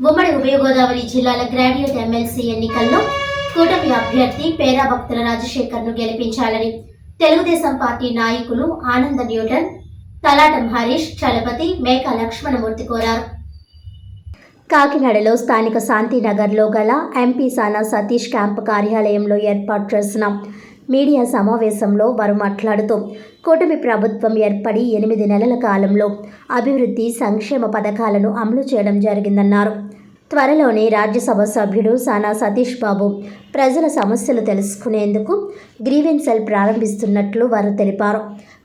ఉమ్మడి ఉభయ గోదావరి జిల్లాల గ్రాడ్యుయేట్ ఎమ్మెల్సీ ఎన్నికల్లో కూటమి అభ్యర్థి పేరా భక్తుల రాజశేఖర్ను గెలిపించాలని తెలుగుదేశం పార్టీ నాయకులు ఆనంద న్యూటన్ తలాటం హరీష్ చలపతి మేక లక్ష్మణమూర్తి కోరారు. కాకినాడలో స్థానిక శాంతినగర్లో గల ఎంపీ సానా సతీష్ క్యాంపు కార్యాలయంలో ఏర్పాటు చేసిన మీడియా సమావేశంలో వారు మాట్లాడుతూ కూటమి ప్రభుత్వం ఏర్పడి ఎనిమిది నెలల కాలంలో అభివృద్ధి సంక్షేమ పథకాలను అమలు చేయడం జరిగిందన్నారు. త్వరలోనే రాజ్యసభ సభ్యుడు సానా సతీష్ బాబు ప్రజల సమస్యలు తెలుసుకునేందుకు గ్రీవెన్ సెల్ ప్రారంభిస్తున్నట్లు వారు తెలిపారు.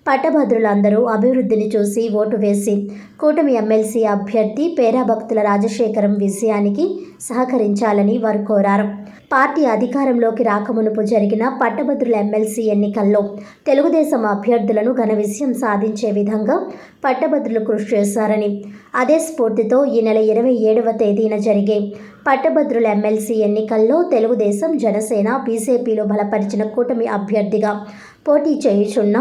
పట్టభద్రులందరూ అభివృద్ధిని చూసి ఓటు వేసి కూటమి ఎమ్మెల్సీ అభ్యర్థి పేరాభక్తుల రాజశేఖరం విజయానికి సహకరించాలని వారు కోరారు. పార్టీ అధికారంలోకి రాకమునుపు జరిగిన పట్టభద్రుల ఎమ్మెల్సీ ఎన్నికల్లో తెలుగుదేశం అభ్యర్థులను ఘన విజయం సాధించే విధంగా పట్టభద్రులు కృషి చేశారని అదే స్ఫూర్తితో ఈ నెల ఇరవై ఏడవ తేదీన జరిగే పట్టభద్రుల ఎమ్మెల్సీ ఎన్నికల్లో తెలుగుదేశం జనసేన బీజేపీలో బలపరిచిన కూటమి అభ్యర్థిగా పోటీ చేయుచున్న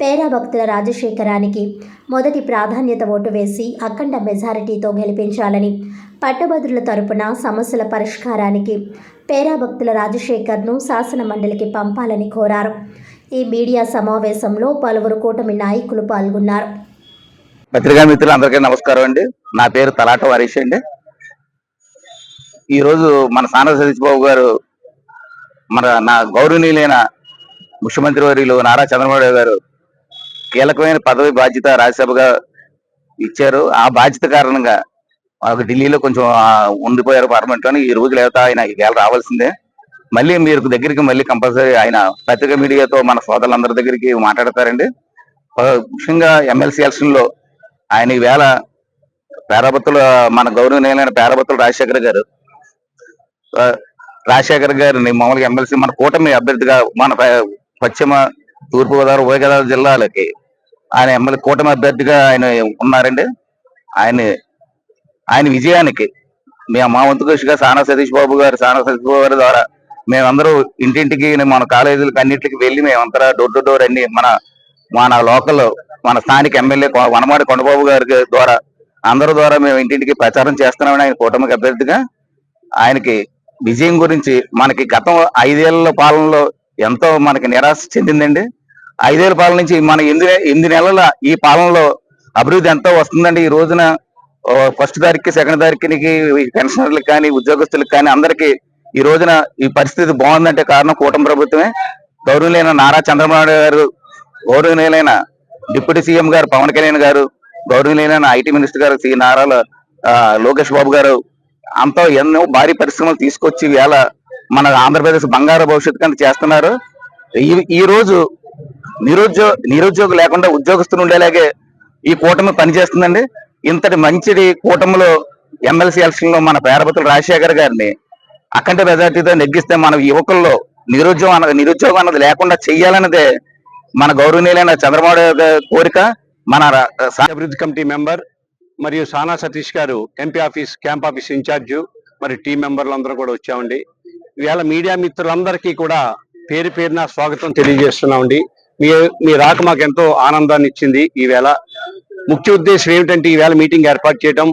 పేరాభక్తుల రాజశేఖరానికి మొదటి ప్రాధాన్యత ఓటు వేసి అఖండ మెజారిటీతో గెలిపించాలని పట్టభద్రుల తరపున సమస్యల పరిష్కారానికి పేరాభక్తుల రాజశేఖర్ను శాసన మండలికి పంపాలని కోరారు. ఈ మీడియా సమావేశంలో పలువురు కూటమి నాయకులు పాల్గొన్నారు. పత్రికా మిత్రులు అందరికీ నమస్కారం అండి. నా పేరు తలాట హరీష్ అండి. ఈ రోజు మన సాన సతీష్ బాబు గారు మన నా గౌరవనీయులైన ముఖ్యమంత్రి వర్యులు నారా చంద్రబాబు గారు కీలకమైన పదవి బాధ్యత రాజ్యసభగా ఇచ్చారు. ఆ బాధ్యత కారణంగా మాకు ఢిల్లీలో కొంచెం ఉండిపోయారు పార్లమెంట్ ఈ రోజు లేకపోతే ఆయన ఇవాళ రావాల్సిందే. మళ్ళీ మీరు దగ్గరికి మళ్ళీ కంపల్సరీ ఆయన పత్రికా మీడియాతో మన సోదరులందరి దగ్గరికి మాట్లాడతారండి. ముఖ్యంగా ఎమ్మెల్సీ ఎలక్షన్లో ఆయన ఈవేళ పేరబత్తుల మన గౌరవనీయులైన పేరబత్తుల రాజశేఖర్ గారు రాజశేఖర్ గారిని మామూలుగా ఎమ్మెల్సీ మన కూటమి అభ్యర్థిగా మన పశ్చిమ తూర్పు గోదావరి ఉభయ గోదావరి జిల్లాలకి ఆయన ఎమ్మెల్యే కూటమి అభ్యర్థిగా ఆయన ఉన్నారండి. ఆయన ఆయన విజయానికి మేము మా వంతు కృషిగా సానా సతీష్ బాబు గారు సానా సతీష్ బాబు గారి ద్వారా మేమందరూ ఇంటింటికి మన కాలేజీలకు అన్నింటికి వెళ్ళి మేమంతా డోర్ టు డోర్ అన్ని మన మన లోకల్ మన స్థానిక ఎమ్మెల్యే వనమాడి కొండబాబు గారి ద్వారా అందరి ద్వారా మేము ఇంటింటికి ప్రచారం చేస్తున్నామని ఆయన కూటమికి అభ్యర్థిగా ఆయనకి విజయం గురించి మనకి గతం ఐదేళ్ళ పాలనలో ఎంతో మనకి నిరాశ చెందిందండి. ఐదేళ్ళ పాలన నుంచి మన ఎనిమిది ఎనిమిది నెలల ఈ పాలనలో అభివృద్ధి ఎంతో వస్తుందండి. ఈ రోజున ఫస్ట్ తారీఖుకి సెకండ్ తారీఖునికి పెన్షనర్లకు కానీ ఉద్యోగస్తులకు కానీ అందరికీ ఈ రోజున ఈ పరిస్థితి బాగుందంటే కారణం కూటమి ప్రభుత్వమే. గౌరవనీయులైన నారా చంద్రబాబు గారు గౌరవనీయులైన డిప్యూటీ సీఎం గారు పవన్ కళ్యాణ్ గారు గౌరవనీయులైన ఐటీ మినిస్టర్ గారు శ్రీ నారాల లోకేష్ బాబు గారు అంతా ఎన్నో భారీ పరిశ్రమలు తీసుకొచ్చి వేళ మన ఆంధ్రప్రదేశ్ బంగారు భవిష్యత్తు కింద చేస్తున్నారు. ఈ ఈ రోజు నిరుద్యోగ నిరుద్యోగం లేకుండా ఉద్యోగస్తులు ఉండేలాగే ఈ కూటమి పనిచేస్తుందండి. ఇంతటి మంచిది కూటమిలో ఎమ్మెల్సీ ఎలక్షన్లో మన పేరపతులు రాజశేఖర్ గారిని అఖండ మెజార్టీతో నెగ్గిస్తే మన యువకుల్లో నిరుద్యోగం అన్నది నిరుద్యోగం అన్నది లేకుండా చెయ్యాలన్నదే మన గౌరవనీయులైన చంద్రబాబు గారి కోరిక. మన రా- అభివృద్ధి కమిటీ మెంబర్ మరియు Sana Satish garu MP office camp office incharge మరి టీం మెంబర్లందరూ కూడా వచ్చామండి. ఇవాళ మీడియా మిత్రులందరికీ కూడా పేరు పేరున స్వాగతం తెలియజేస్తున్నామండి. మీ మీ రాక మాకు ఎంతో ఆనందాన్ని ఇచ్చింది ఈవేళ. ముఖ్య ఉద్దేశం ఏమిటంటే ఈవేళ మీటింగ్ ఏర్పాటు చేయడం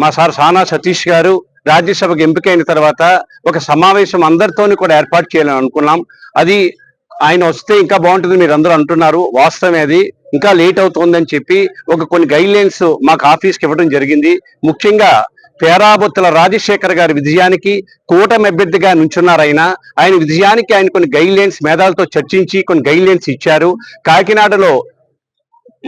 మా సార్ సానా సతీష్ గారు రాజ్యసభకు ఎంపికైన తర్వాత ఒక సమావేశం అందరితోని కూడా ఏర్పాటు చేయాలని అనుకున్నాం. అది ఆయన వస్తే ఇంకా బాగుంటుంది మీరు అందరూ అంటున్నారు. వాస్తవమే అది. ఇంకా లేట్ అవుతుందని చెప్పి ఒక కొన్ని గైడ్ లైన్స్ మాకు ఆఫీస్కి ఇవ్వడం జరిగింది. ముఖ్యంగా పేరాబొత్తుల రాజశేఖర్ గారి విజయానికి కూటమి అభ్యర్థిగా నుంచున్నారు ఆయన. ఆయన విజయానికి ఆయన కొన్ని గైడ్ లైన్స్ మేధాలతో చర్చించి కొన్ని గైడ్ లైన్స్ ఇచ్చారు. కాకినాడలో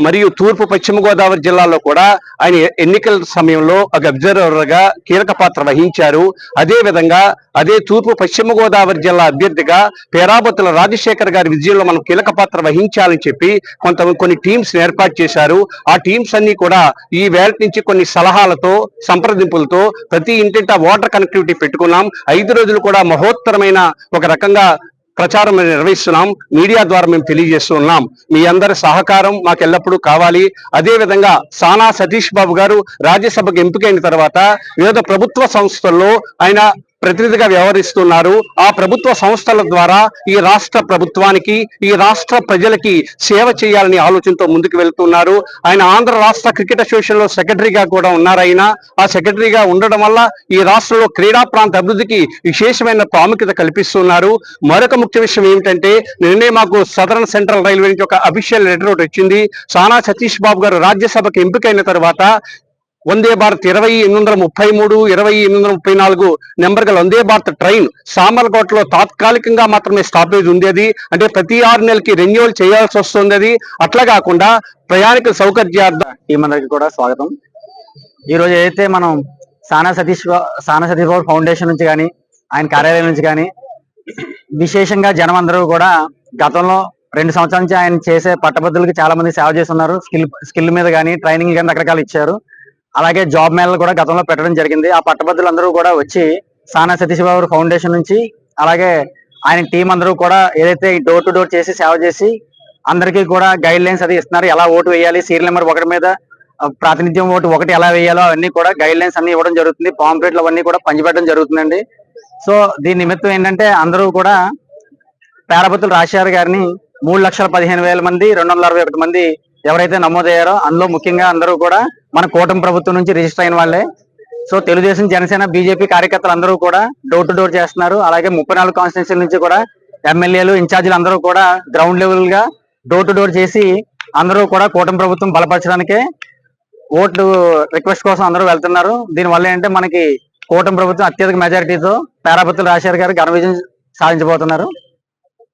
మరియు తూర్పు పశ్చిమ గోదావరి జిల్లాలో కూడా ఆయన ఎన్నికల సమయంలో ఒక అబ్జర్వర్గా కీలక పాత్ర వహించారు. అదే విధంగా అదే తూర్పు పశ్చిమ గోదావరి జిల్లా అభ్యర్థిగా పేరాబత్తుల రాజశేఖర్ గారి విజయంలో మనం కీలక పాత్ర వహించాలని చెప్పి కొంత కొన్ని టీమ్స్ ఏర్పాటు చేశారు. ఆ టీమ్స్ అన్ని కూడా ఈ వేళ నుంచి కొన్ని సలహాలతో సంప్రదింపులతో ప్రతి ఇంటింటా వాటర్ కనెక్టివిటీ పెట్టుకున్నాం. ఐదు రోజులు కూడా మహోత్తరమైన ఒక రకంగా ప్రచారం నిర్వహిస్తున్నాం. మీడియా ద్వారా మేము తెలియజేస్తున్నాం మీ అందరి సహకారం మాకు ఎల్లప్పుడూ కావాలి. అదే విధంగా సానా సతీష్ బాబు గారు రాజ్యసభకు ఎంపికైన తర్వాత వివిధ ప్రభుత్వ సంస్థల్లో ఆయన ప్రతినిధిగా వ్యవహరిస్తున్నారు. ఆ ప్రభుత్వ సంస్థల ద్వారా ఈ రాష్ట్ర ప్రభుత్వానికి ఈ రాష్ట్ర ప్రజలకి సేవ చేయాలని ఆలోచనతో ముందుకు వెళ్తున్నారు. ఆయన ఆంధ్ర రాష్ట్ర క్రికెట్ అసోసియేషన్లో సెక్రటరీగా కూడా ఉన్నారు ఆయన. ఆ సెక్రటరీగా ఉండడం వల్ల ఈ రాష్ట్రంలో క్రీడా ప్రాంత అభివృద్ధికి విశేషమైన ప్రాముఖ్యత కల్పిస్తున్నారు. మరొక ముఖ్య విషయం ఏమిటంటే నిన్నే మాకు సదరన్ సెంట్రల్ రైల్వే నుంచి ఒక అఫీషియల్ లెటర్ ఒకటి వచ్చింది. సానా సతీష్ బాబు గారు రాజ్యసభకు ఎంపికైన తర్వాత వందే భారత్ ఇరవై ఎనిమిది వందల ముప్పై మూడు ఇరవై ఎనిమిది వందల ముప్పై నాలుగు నెంబర్ గల వందే భారత్ ట్రైన్ సామర్లకోటలో తాత్కాలికంగా మాత్రమే స్టాపేజ్ ఉండేది. అంటే ప్రతి ఆరు నెలలకి రెన్యువల్ చేయాల్సి వస్తుంది అది అట్లా కాకుండా ప్రయాణికుల సౌకర్యార్థం ఈ మనకి కూడా స్వాగతం. ఈ రోజు ఏదైతే మనం సానా సతీష్ సానా సతీష్ బాబు ఫౌండేషన్ నుంచి కానీ ఆయన కార్యాలయం నుంచి కానీ విశేషంగా జనం అందరూ కూడా గతంలో రెండు సంవత్సరాల నుంచి ఆయన చేసే పట్టభద్రులకి చాలా మంది సేవ చేస్తున్నారు. స్కిల్ స్కిల్ మీద కానీ ట్రైనింగ్ కానీ రకరకాలు ఇచ్చారు. అలాగే జాబ్ మేళలు కూడా గతంలో పెట్టడం జరిగింది. ఆ పట్టభద్రులు అందరూ కూడా వచ్చి సానా సతీష్ బాబు ఫౌండేషన్ నుంచి అలాగే ఆయన టీం అందరూ కూడా ఏదైతే డోర్ టు డోర్ చేసి సేవ చేసి అందరికీ కూడా గైడ్ లైన్స్ అది ఇస్తున్నారు. ఎలా ఓటు వేయాలి సీరియల్ నెంబర్ ఒకటి మీద ప్రాతినిధ్యం ఓటు ఒకటి ఎలా వేయాలో అవన్నీ కూడా గైడ్ లైన్స్ అన్ని ఇవ్వడం జరుగుతుంది. పాంప్లెట్లు అవన్నీ కూడా పంచిపెట్టడం జరుగుతుందండి. సో దీని నిమిత్తం ఏంటంటే అందరూ కూడా పేరపతులు రాజశేఖర్ గారిని మూడు లక్షల పదిహేను వేల మంది రెండు వందల అరవై ఒకటి మంది ఎవరైతే నమోదయ్యారో అందులో ముఖ్యంగా అందరూ కూడా మన కూటమి ప్రభుత్వం నుంచి రిజిస్టర్ అయిన వాళ్ళే. సో తెలుగుదేశం జనసేన బీజేపీ కార్యకర్తలు అందరూ కూడా డోర్ టు డోర్ చేస్తున్నారు. అలాగే ముప్పై నాలుగు కాన్స్టిట్యూన్సీ నుంచి కూడా ఎమ్మెల్యేలు ఇన్ఛార్జీలు అందరూ కూడా గ్రౌండ్ లెవెల్గా డోర్ టు డోర్ చేసి అందరూ కూడా కూటమి ప్రభుత్వం బలపరచడానికే ఓట్లు రిక్వెస్ట్ కోసం అందరూ వెళ్తున్నారు. దీని వల్ల ఏంటంటే మనకి కూటమి ప్రభుత్వం అత్యధిక మెజారిటీతో పేరాపతులు రాజశేఖర్ గారు ఘన విజయం సాధించబోతున్నారు.